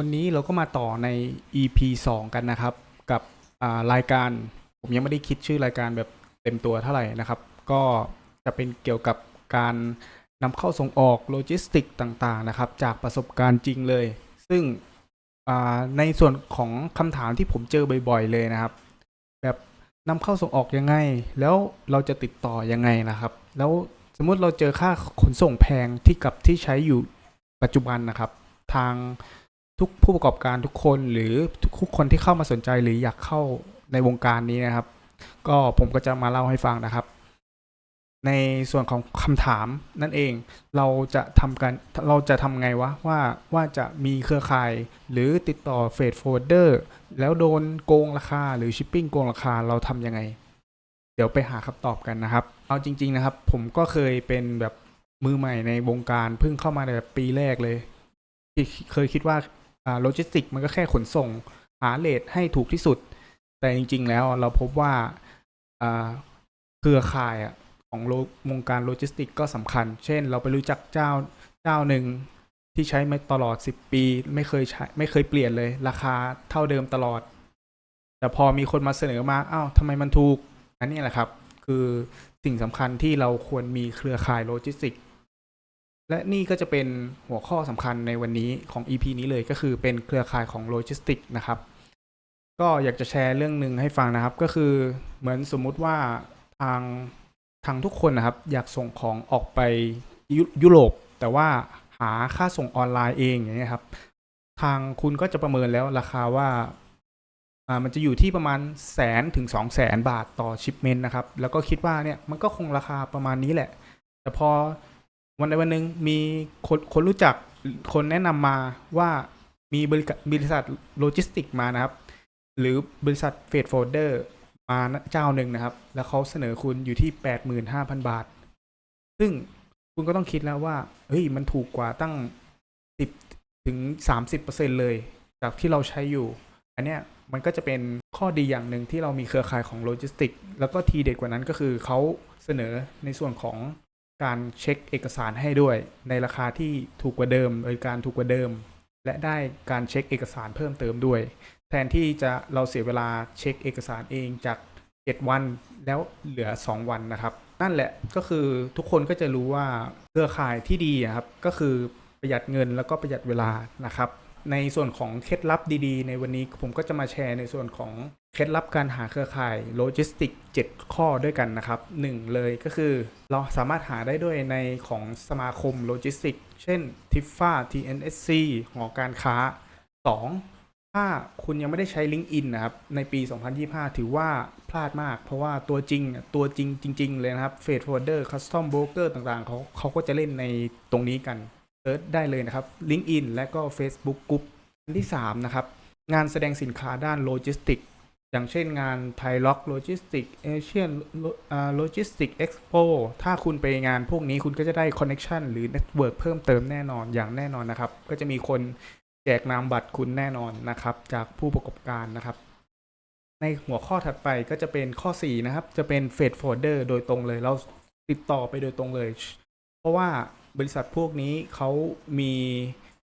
วันนี้เราก็มาต่อใน EP 2 กันนะครับ กับรายการผมยังไม่ได้คิดชื่อรายการแบบเต็มตัวเท่าไหร่นะครับ ก็จะเป็นเกี่ยวกับการนำเข้าส่งออกโลจิสติกต่างๆนะครับ จากประสบการณ์จริงเลย ซึ่งในส่วนของคำถามที่ผมเจอบ่อยๆเลยนะครับ แบบนำเข้าส่งออกยังไง แล้วเราจะติดต่อยังไงนะครับ แล้วสมมติเราเจอค่าขนส่งแพงที่กับที่ใช้อยู่ปัจจุบันนะครับ ทาง ทุกผู้ประกอบการทุกคนหรือทุกคนที่เข้ามาสนใจหรืออยากเข้าในวงการนี้นะครับ ก็ผมก็จะมาเล่าให้ฟังนะครับ ในส่วนของคำถามนั่นเองเราจะทำกันเราจะทำไงวะว่าว่าจะมีเครือข่ายหรือติดต่อเฟดโฟลเดอร์แล้วโดนโกงราคาหรือชิปปิ้งโกงราคาเราทำยังไง เดี๋ยวไปหาคำตอบกันนะครับ เอาจริง ๆนะครับ ผมก็เคยเป็นแบบมือใหม่ในวงการเพิ่งเข้ามาในแบบปีแรกเลย เคยคิดว่า โลจิสติกมันก็แค่ขนส่งหาเลทให้ถูกที่สุด แต่จริง ๆ แล้วเราพบว่าเครือข่ายของโลวงการโลจิสติกก็สำคัญ เช่น เราไปรู้จักเจ้าเจ้าหนึ่งที่ใช้มาตลอด 10 ปี ไม่เคยใช้ไม่เคยเปลี่ยนเลย ราคาเท่าเดิมตลอด แต่พอมีคนมาเสนอมาอ้าวทำไมมันถูกอันนี้แหละครับ คือสิ่งสำคัญที่เราควรมีเครือข่ายโลจิสติก และนี่ก็จะเป็นหัวข้อสำคัญในวันนี้ของ EP นี้เลยก็คือเป็นเครือข่ายของโลจิสติกนะครับ ก็อยากจะแชร์เรื่องหนึ่งให้ฟังนะครับ ก็คือเหมือนสมมุติว่าทางทางทุกคนนะครับ อยากส่งของออกไปยุยุโรป แต่ว่าหาค่าส่งออนไลน์เองอย่างเงี้ยครับ ทางคุณก็จะประเมินแล้วราคาว่าอ่ามันจะอยู่ที่ประมาณแสนถึงสองแสนบาทต่อชิปเมนต์นะครับ แล้วก็คิดว่าเนี่ยมันก็คงราคาประมาณนี้แหละ แต่พอ วันใดวันหนึ่งมีคนคนรู้จักคนแนะนำมาว่ามีบริษัทบริษัทโลจิสติกมานะครับ หรือบริษัทเฟดโฟลเดอร์มาเจ้าหนึ่งนะครับ แล้วเขาเสนอคุณอยู่ที่แปดหมื่นห้าพันบาท ซึ่งคุณก็ต้องคิดแล้วว่าเฮ้ยมันถูกกว่าตั้งสิบถึงสามสิบเปอร์เซ็นเลย จากที่เราใช้อยู่ อันเนี้ยมันก็จะเป็นข้อดีอย่างหนึ่งที่เรามีเครือข่ายของโลจิสติก แล้วก็ทีเด็ดกว่านั้นก็คือเขาเสนอในส่วนของ การเช็คเอกสารให้ด้วย ในราคาที่ถูกกว่าเดิมบริการถูกกว่าเดิม และได้การเช็คเอกสารเพิ่มเติมด้วย แทนที่จะเราเสียเวลาเช็คเอกสารเองจาก 7 วันแล้วเหลือ 2 วันนะครับ นั่นแหละก็คือทุกคนก็จะรู้ว่าเครือข่ายที่ดีครับก็คือประหยัดเงินแล้วก็ประหยัดเวลานะครับ ในส่วนของเคล็ดลับดีๆ ในวันนี้ผมก็จะมาแชร์ในส่วนของ เคล็ดลับการหาเครือข่ายโลจิสติก 7 ข้อด้วยกันนะครับหนึ่งเลยก็คือเราสามารถหาได้ด้วยในของสมาคมโลจิสติก เช่น TIFFA TNSC หอการค้า 2. ถ้าคุณยังไม่ได้ใช้ LinkedIn นะครับ ในปี 2025 ถือว่าพลาดมาก เพราะว่าตัวจริงตัวจริงจริง ๆ เลยนะครับ Freight Forwarder Custom Broker ต่างๆ เขาเขาก็จะเล่นในตรงนี้กันเซิร์ชได้เลยนะครับ LinkedIn และก็ Facebook Group อันที่ 3 นะครับ งานแสดงสินค้าด้านโลจิสติก อย่างเช่นงาน Thai Lock Logistics Asian Logistic Expo ถ้าคุณไปงานพวกนี้คุณก็จะได้ Connection หรือ Network เพิ่มเติมแน่นอนอย่างแน่นอนนะครับ ก็จะมีคนแจกนามบัตรคุณแน่นอนนะครับ จากผู้ประกอบการนะครับ ในหัวข้อถัดไปก็จะเป็นข้อ 4 นะครับ จะเป็น Freight Forwarder โดยตรงเลย เราติดต่อไปโดยตรงเลย เพราะว่าบริษัทพวกนี้เขามี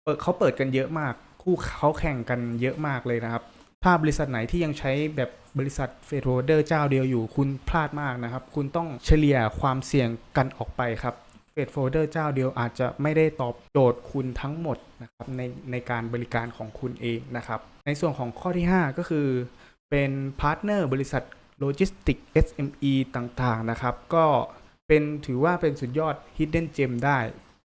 เปิดเขาเปิดกันเยอะมาก คู่เขาแข่งกันเยอะมากเลยนะครับ ถ้าบริษัทไหนที่ยังใช้แบบบริษัทเฟดโรเดอร์เจ้าเดียวอยู่ คุณพลาดมากนะครับ คุณต้องเฉลี่ยความเสี่ยงกันออกไปครับเฟดโฟลเดอร์เจ้าเดียวอาจจะไม่ได้ตอบโจทย์คุณทั้งหมดนะครับในในการบริการของคุณเองนะครับ ในส่วนของข้อที่ 5 ก็คือ เป็นพาร์ทเนอร์บริษัทโลจิสติก SME ต่างๆนะครับ ก็เป็นถือว่าเป็นสุดยอด Hidden Gem ได้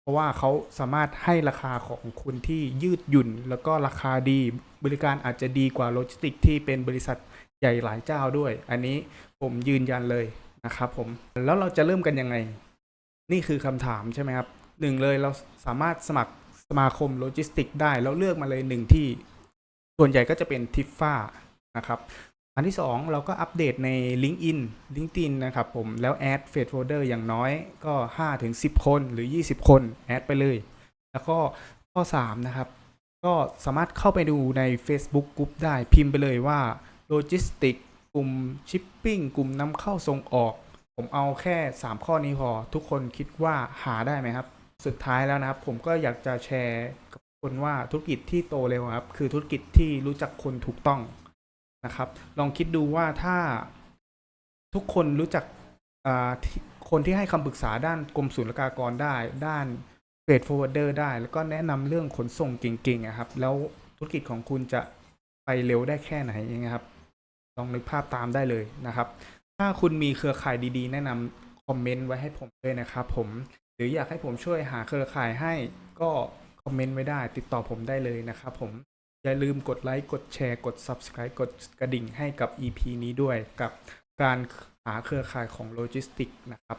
เพราะว่าเขาสามารถให้ราคาของคุณที่ยืดหยุ่น แล้วก็ราคาดีบริการอาจจะดีกว่าโลจิสติกที่เป็นบริษัทใหญ่หลายเจ้าด้วย อันนี้ผมยืนยันเลยนะครับผมแล้วเราจะเริ่มกันยังไง นี่คือคำถามใช่ไหมครับหนึ่งเลยเราสามารถสมัครสมาคมโลจิสติกได้แล้วเลือกมาเลยหนึ่งที่ ส่วนใหญ่ก็จะเป็นทิฟฟ้านะครับ อันที่ 2 เราก็อัปเดตใน LinkedIn LinkedIn นะครับผมแล้วแอดเฟดโฟลเดอร์อย่างน้อยก็ 5-10 คนหรือ 20 คนแอดไปเลย แล้วก็ข้อ 3 นะครับ ก็สามารถเข้าไปดูใน Facebook Group ได้พิมพ์ไปเลยว่าโลจิสติกกลุ่มชิปปิ้งกลุ่มนำเข้าส่งออก ผมเอาแค่ 3 ข้อนี้พอ ทุกคนคิดว่าหาได้ไหมครับ สุดท้ายแล้วนะครับ ผมก็อยากจะแชร์กับคนว่าธุรกิจที่โตเร็วครับ คือธุรกิจที่รู้จักคนถูกต้อง นะครับ ลองคิดดูว่าถ้าทุกคนรู้จักคนที่ให้คำปรึกษาด้านกรมศุลกากรได้ ด้านเฟดโฟอร์เดอร์ได้ แล้วก็แนะนำเรื่องขนส่งเก่งๆอะครับ แล้วธุรกิจของคุณจะไปเร็วได้แค่ไหนยังไงครับ ลองนึกภาพตามได้เลยนะครับ ถ้าคุณมีเครือข่ายดีๆ แนะนำคอมเมนต์ไว้ให้ผมด้วยนะครับผม หรืออยากให้ผมช่วยหาเครือข่ายให้ก็คอมเมนต์ไว้ได้ ติดต่อผมได้เลยนะครับผม อย่าลืมกดไลค์ กดแชร์ กด Subscribe กดกระดิ่งให้กับ EP นี้ด้วยกับการหาเครือข่ายของโลจิสติกนะครับ